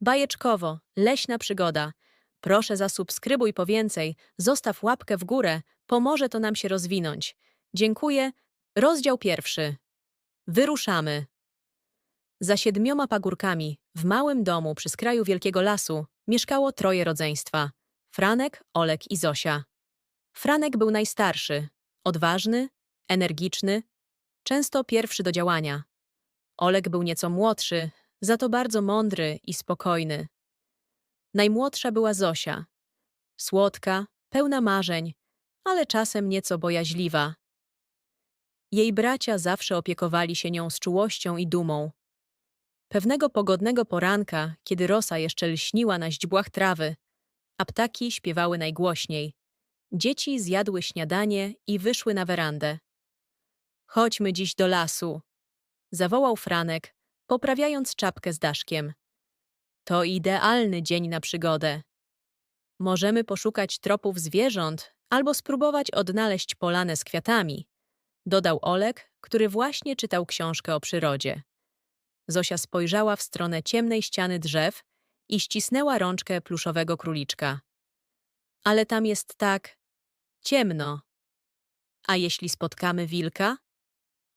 Bajeczkowo, leśna przygoda. Proszę zasubskrybuj po więcej, zostaw łapkę w górę, pomoże to nam się rozwinąć. Dziękuję. Rozdział pierwszy. Wyruszamy. Za siedmioma pagórkami, w małym domu przy skraju wielkiego lasu, mieszkało troje rodzeństwa. Franek, Olek i Zosia. Franek był najstarszy, odważny, energiczny, często pierwszy do działania. Olek był nieco młodszy, za to bardzo mądry i spokojny. Najmłodsza była Zosia. Słodka, pełna marzeń, ale czasem nieco bojaźliwa. Jej bracia zawsze opiekowali się nią z czułością i dumą. Pewnego pogodnego poranka, kiedy rosa jeszcze lśniła na źdźbłach trawy, a ptaki śpiewały najgłośniej, dzieci zjadły śniadanie i wyszły na werandę. Chodźmy dziś do lasu, zawołał Franek, poprawiając czapkę z daszkiem. To idealny dzień na przygodę. Możemy poszukać tropów zwierząt albo spróbować odnaleźć polanę z kwiatami, dodał Olek, który właśnie czytał książkę o przyrodzie. Zosia spojrzała w stronę ciemnej ściany drzew i ścisnęła rączkę pluszowego króliczka. Ale tam jest tak ciemno. A jeśli spotkamy wilka?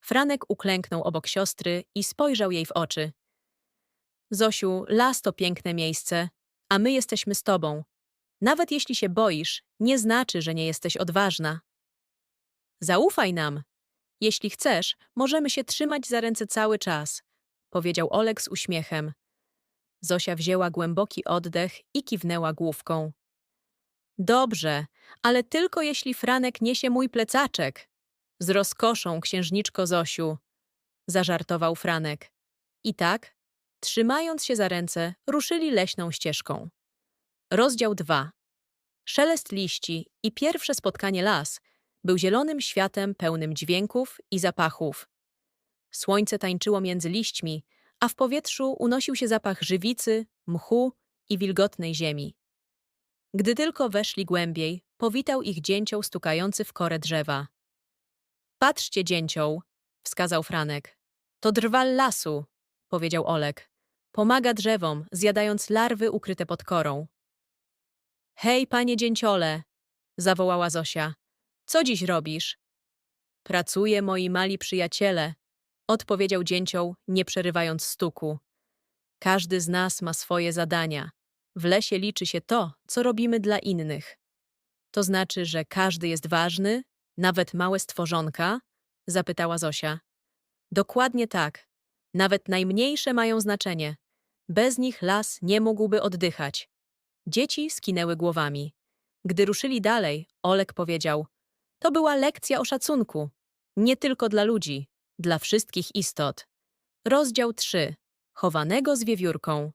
Franek uklęknął obok siostry i spojrzał jej w oczy. Zosiu, las to piękne miejsce, a my jesteśmy z tobą. Nawet jeśli się boisz, nie znaczy, że nie jesteś odważna. Zaufaj nam. Jeśli chcesz, możemy się trzymać za ręce cały czas, powiedział Olek z uśmiechem. Zosia wzięła głęboki oddech i kiwnęła główką. Dobrze, ale tylko jeśli Franek niesie mój plecaczek. Z rozkoszą, księżniczko Zosiu, zażartował Franek. I tak, trzymając się za ręce, ruszyli leśną ścieżką. Rozdział 2. Szelest liści i pierwsze spotkanie las był zielonym światem pełnym dźwięków i zapachów. Słońce tańczyło między liśćmi, a w powietrzu unosił się zapach żywicy, mchu i wilgotnej ziemi. Gdy tylko weszli głębiej, powitał ich dzięcioł stukający w korę drzewa. Patrzcie, dzięcioł, wskazał Franek. To drwal lasu, powiedział Olek. Pomaga drzewom, zjadając larwy ukryte pod korą. Hej, panie dzięciole, zawołała Zosia. Co dziś robisz? Pracuję, moi mali przyjaciele, odpowiedział dzięcioł, nie przerywając stuku. Każdy z nas ma swoje zadania. W lesie liczy się to, co robimy dla innych. To znaczy, że każdy jest ważny, nawet małe stworzonka? zapytała Zosia. Dokładnie tak. Nawet najmniejsze mają znaczenie. Bez nich las nie mógłby oddychać. Dzieci skinęły głowami. Gdy ruszyli dalej, Olek powiedział: To była lekcja o szacunku. Nie tylko dla ludzi, dla wszystkich istot. Rozdział 3. Chowanego z wiewiórką.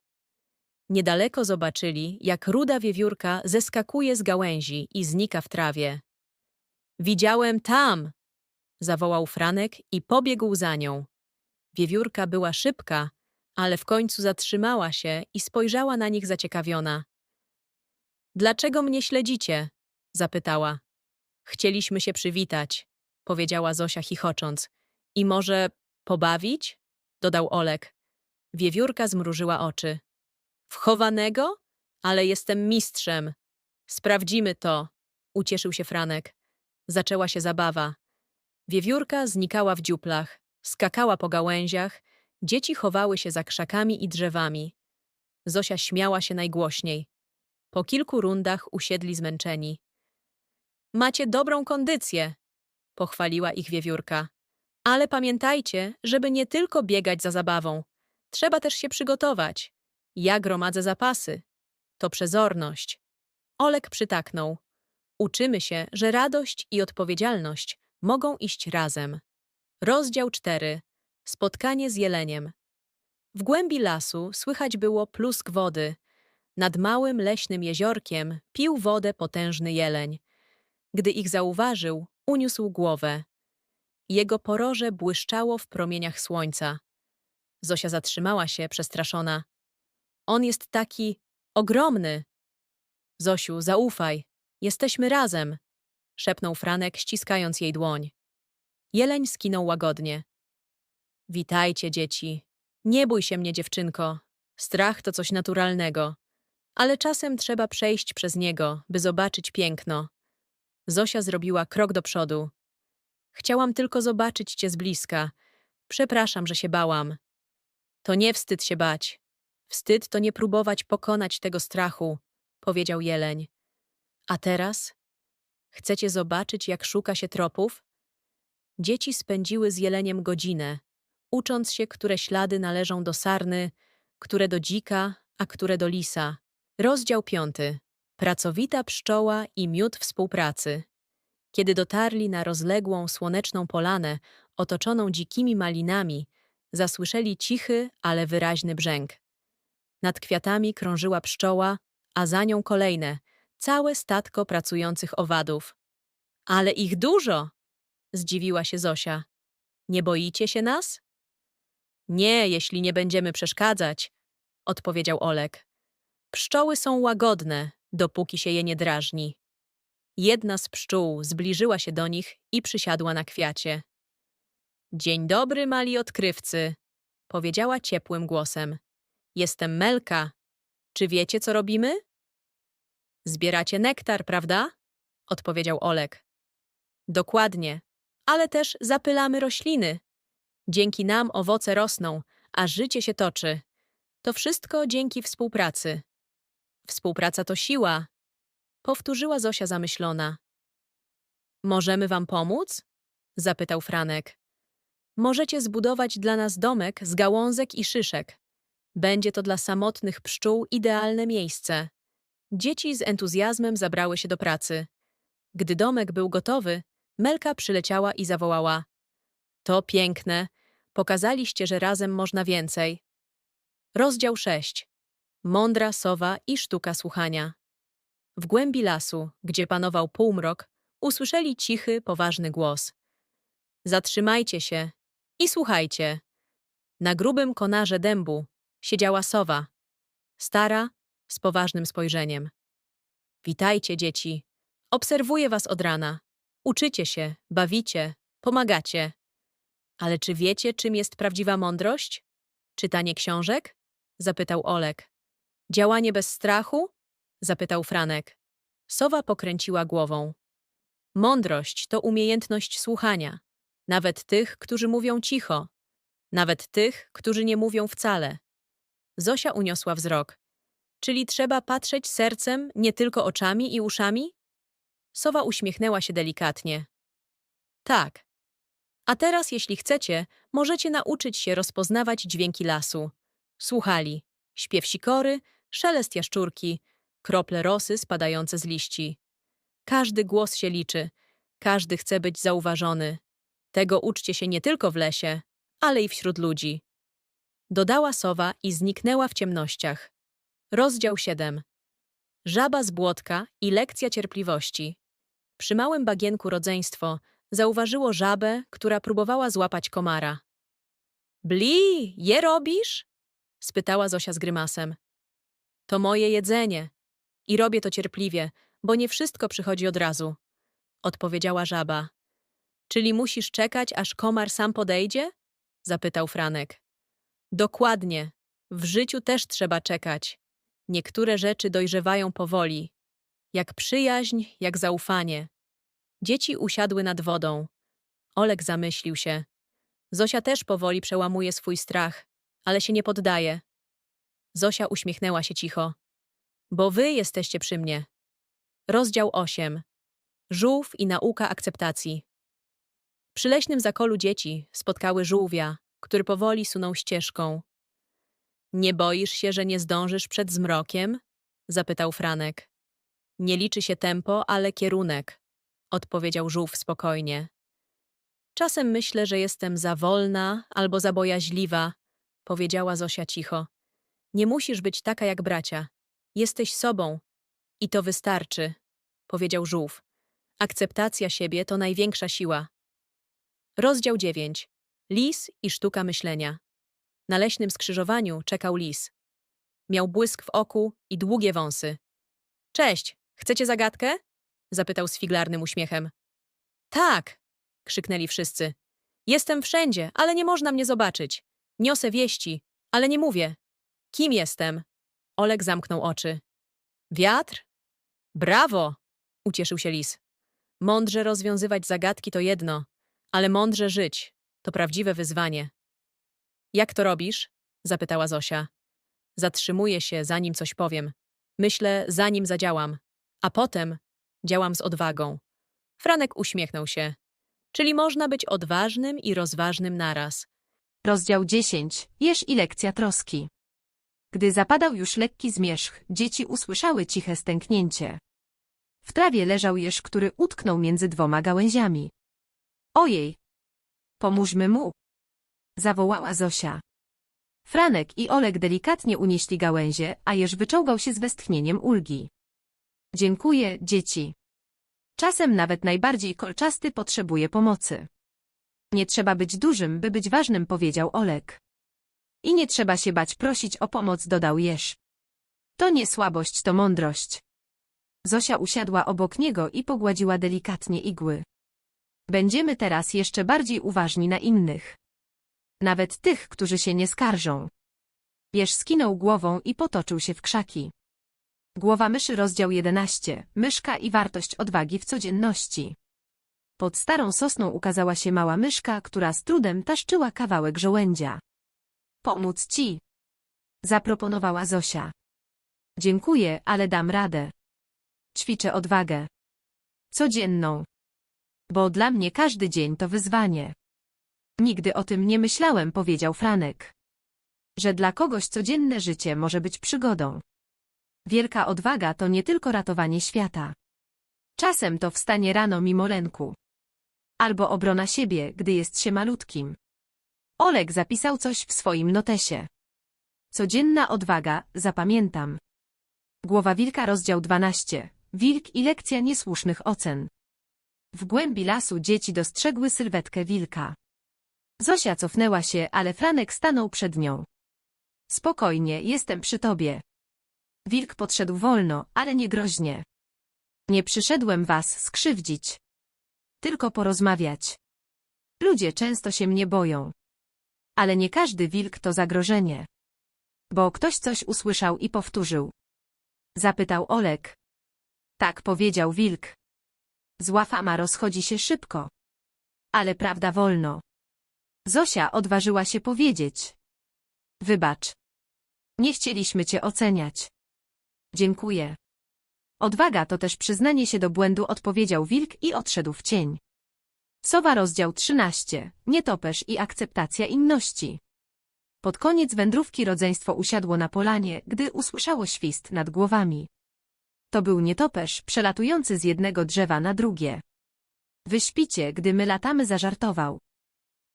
Niedaleko zobaczyli, jak ruda wiewiórka zeskakuje z gałęzi i znika w trawie. Widziałem tam! zawołał Franek i pobiegł za nią. Wiewiórka była szybka, ale w końcu zatrzymała się i spojrzała na nich zaciekawiona. Dlaczego mnie śledzicie? zapytała. Chcieliśmy się przywitać, powiedziała Zosia chichocząc. I może pobawić? dodał Olek. Wiewiórka zmrużyła oczy. Wchowanego? Ale jestem mistrzem. Sprawdzimy to, ucieszył się Franek. Zaczęła się zabawa. Wiewiórka znikała w dziuplach, skakała po gałęziach, dzieci chowały się za krzakami i drzewami. Zosia śmiała się najgłośniej. Po kilku rundach usiedli zmęczeni. Macie dobrą kondycję, pochwaliła ich wiewiórka. Ale pamiętajcie, żeby nie tylko biegać za zabawą. Trzeba też się przygotować. Ja gromadzę zapasy. To przezorność. Olek przytaknął. Uczymy się, że radość i odpowiedzialność mogą iść razem. Rozdział 4. Spotkanie z jeleniem. W głębi lasu słychać było plusk wody. Nad małym leśnym jeziorkiem pił wodę potężny jeleń. Gdy ich zauważył, uniósł głowę. Jego poroże błyszczało w promieniach słońca. Zosia zatrzymała się, przestraszona. On jest taki ogromny. Zosiu, zaufaj. Jesteśmy razem, szepnął Franek, ściskając jej dłoń. Jeleń skinął łagodnie. Witajcie, dzieci. Nie bój się mnie, dziewczynko. Strach to coś naturalnego, ale czasem trzeba przejść przez niego, by zobaczyć piękno. Zosia zrobiła krok do przodu. Chciałam tylko zobaczyć cię z bliska. Przepraszam, że się bałam. To nie wstyd się bać. Wstyd to nie próbować pokonać tego strachu, powiedział jeleń. A teraz? Chcecie zobaczyć, jak szuka się tropów? Dzieci spędziły z jeleniem godzinę, ucząc się, które ślady należą do sarny, które do dzika, a które do lisa. Rozdział piąty. Pracowita pszczoła i miód współpracy. Kiedy dotarli na rozległą, słoneczną polanę, otoczoną dzikimi malinami, zasłyszeli cichy, ale wyraźny brzęk. Nad kwiatami krążyła pszczoła, a za nią kolejne, całe statko pracujących owadów. Ale ich dużo! Zdziwiła się Zosia. Nie boicie się nas? Nie, jeśli nie będziemy przeszkadzać, odpowiedział Olek. Pszczoły są łagodne, dopóki się je nie drażni. Jedna z pszczół zbliżyła się do nich i przysiadła na kwiacie. Dzień dobry, mali odkrywcy, powiedziała ciepłym głosem. Jestem Melka. Czy wiecie, co robimy? Zbieracie nektar, prawda? odpowiedział Olek. Dokładnie, ale też zapylamy rośliny. Dzięki nam owoce rosną, a życie się toczy. To wszystko dzięki współpracy. Współpraca to siła, powtórzyła Zosia zamyślona. Możemy wam pomóc? zapytał Franek. Możecie zbudować dla nas domek z gałązek i szyszek. Będzie to dla samotnych pszczół idealne miejsce. Dzieci z entuzjazmem zabrały się do pracy. Gdy domek był gotowy, Melka przyleciała i zawołała: To piękne, pokazaliście, że razem można więcej. Rozdział 6. Mądra sowa i sztuka słuchania. W głębi lasu, gdzie panował półmrok, usłyszeli cichy, poważny głos. Zatrzymajcie się i słuchajcie. Na grubym konarze dębu siedziała sowa. Stara, z poważnym spojrzeniem. Witajcie, dzieci. Obserwuję was od rana. Uczycie się, bawicie, pomagacie. Ale czy wiecie, czym jest prawdziwa mądrość? Czytanie książek? Zapytał Olek. Działanie bez strachu? Zapytał Franek. Sowa pokręciła głową. Mądrość to umiejętność słuchania. Nawet tych, którzy mówią cicho. Nawet tych, którzy nie mówią wcale. Zosia uniosła wzrok. Czyli trzeba patrzeć sercem, nie tylko oczami i uszami? Sowa uśmiechnęła się delikatnie. Tak. A teraz, jeśli chcecie, możecie nauczyć się rozpoznawać dźwięki lasu. Słuchali. Śpiew sikory, szelest jaszczurki, krople rosy spadające z liści. Każdy głos się liczy, każdy chce być zauważony. Tego uczcie się nie tylko w lesie, ale i wśród ludzi. Dodała sowa i zniknęła w ciemnościach. Rozdział 7. Żaba z błotka i lekcja cierpliwości. Przy małym bagienku rodzeństwo zauważyło żabę, która próbowała złapać komara. Bli, je robisz? spytała Zosia z grymasem. To moje jedzenie. I robię to cierpliwie, bo nie wszystko przychodzi od razu, odpowiedziała żaba. Czyli musisz czekać, aż komar sam podejdzie? zapytał Franek. Dokładnie. W życiu też trzeba czekać. Niektóre rzeczy dojrzewają powoli. Jak przyjaźń, jak zaufanie. Dzieci usiadły nad wodą. Olek zamyślił się. Zosia też powoli przełamuje swój strach, ale się nie poddaje. Zosia uśmiechnęła się cicho. Bo wy jesteście przy mnie. Rozdział 8. Żółw i nauka akceptacji. Przy leśnym zakolu dzieci spotkały żółwia, który powoli sunął ścieżką. Nie boisz się, że nie zdążysz przed zmrokiem? zapytał Franek. Nie liczy się tempo, ale kierunek, odpowiedział żółw spokojnie. Czasem myślę, że jestem za wolna albo za bojaźliwa, powiedziała Zosia cicho. Nie musisz być taka jak bracia. Jesteś sobą. I to wystarczy, powiedział żółw. Akceptacja siebie to największa siła. Rozdział 9. Lis i sztuka myślenia. Na leśnym skrzyżowaniu czekał lis. Miał błysk w oku i długie wąsy. Cześć, chcecie zagadkę? zapytał z figlarnym uśmiechem. Tak! krzyknęli wszyscy. Jestem wszędzie, ale nie można mnie zobaczyć. Niosę wieści, ale nie mówię. Kim jestem? Olek zamknął oczy. Wiatr? Brawo! Ucieszył się lis. Mądrze rozwiązywać zagadki to jedno, ale mądrze żyć to prawdziwe wyzwanie. Jak to robisz? zapytała Zosia. Zatrzymuję się, zanim coś powiem. Myślę, zanim zadziałam. A potem działam z odwagą. Franek uśmiechnął się. Czyli można być odważnym i rozważnym naraz. Rozdział 10. Jesz i lekcja troski. Gdy zapadał już lekki zmierzch, dzieci usłyszały ciche stęknięcie. W trawie leżał jeż, który utknął między dwoma gałęziami. Ojej! Pomóżmy mu! Zawołała Zosia. Franek i Olek delikatnie unieśli gałęzie, a jeż wyczołgał się z westchnieniem ulgi. Dziękuję, dzieci. Czasem nawet najbardziej kolczasty potrzebuje pomocy. Nie trzeba być dużym, by być ważnym, powiedział Olek. I nie trzeba się bać prosić o pomoc, dodał Jeż. To nie słabość, to mądrość. Zosia usiadła obok niego i pogładziła delikatnie igły. Będziemy teraz jeszcze bardziej uważni na innych. Nawet tych, którzy się nie skarżą. Jeż skinął głową i potoczył się w krzaki. Głowa myszy rozdział 11. Myszka i wartość odwagi w codzienności. Pod starą sosną ukazała się mała myszka, która z trudem taszczyła kawałek żołędzia. Pomóc ci? Zaproponowała Zosia. Dziękuję, ale dam radę. Ćwiczę odwagę. Codzienną. Bo dla mnie każdy dzień to wyzwanie. Nigdy o tym nie myślałem, powiedział Franek. Że dla kogoś codzienne życie może być przygodą. Wielka odwaga to nie tylko ratowanie świata. Czasem to wstanie rano mimo lęku. Albo obrona siebie, gdy jest się malutkim. Olek zapisał coś w swoim notesie. Codzienna odwaga, zapamiętam. Głowa wilka rozdział 12. Wilk i lekcja niesłusznych ocen. W głębi lasu dzieci dostrzegły sylwetkę wilka. Zosia cofnęła się, ale Franek stanął przed nią. Spokojnie, jestem przy tobie. Wilk podszedł wolno, ale nie groźnie. Nie przyszedłem was skrzywdzić. Tylko porozmawiać. Ludzie często się mnie boją. Ale nie każdy wilk to zagrożenie. Bo ktoś coś usłyszał i powtórzył. Zapytał Olek. Tak powiedział wilk. Zła fama rozchodzi się szybko. Ale prawda wolno. Zosia odważyła się powiedzieć. Wybacz. Nie chcieliśmy cię oceniać. Dziękuję. Odwaga to też przyznanie się do błędu, odpowiedział wilk i odszedł w cień. Sowa rozdział 13. Nietoperz i akceptacja inności. Pod koniec wędrówki rodzeństwo usiadło na polanie, gdy usłyszało świst nad głowami. To był nietoperz przelatujący z jednego drzewa na drugie. Wy śpicie, gdy my latamy, zażartował.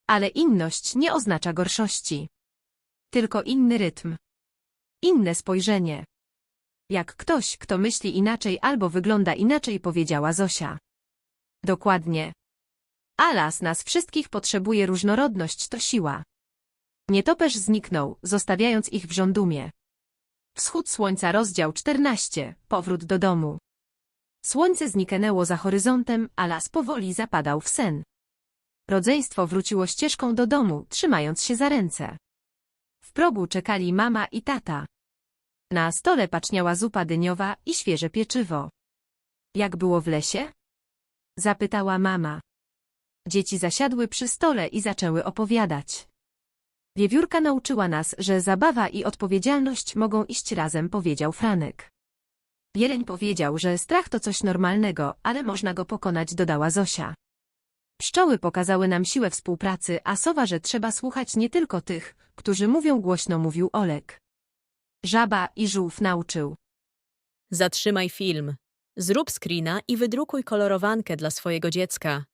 Ale inność nie oznacza gorszości. Tylko inny rytm. Inne spojrzenie. Jak ktoś, kto myśli inaczej albo wygląda inaczej, powiedziała Zosia. Dokładnie. Alas nas wszystkich potrzebuje różnorodność to siła. Nietoperz zniknął, zostawiając ich w żądumie. Wschód słońca rozdział 14. Powrót do domu. Słońce zniknęło za horyzontem, a las powoli zapadał w sen. Rodzeństwo wróciło ścieżką do domu, trzymając się za ręce. W progu czekali mama i tata. Na stole paczniała zupa dyniowa i świeże pieczywo. Jak było w lesie? Zapytała mama. Dzieci zasiadły przy stole i zaczęły opowiadać. Wiewiórka nauczyła nas, że zabawa i odpowiedzialność mogą iść razem, powiedział Franek. Jeleń powiedział, że strach to coś normalnego, ale można go pokonać, dodała Zosia. Pszczoły pokazały nam siłę współpracy, a sowa, że trzeba słuchać nie tylko tych, którzy mówią głośno, mówił Olek. Żaba i żółw nauczył. Zatrzymaj film. Zrób screena i wydrukuj kolorowankę dla swojego dziecka.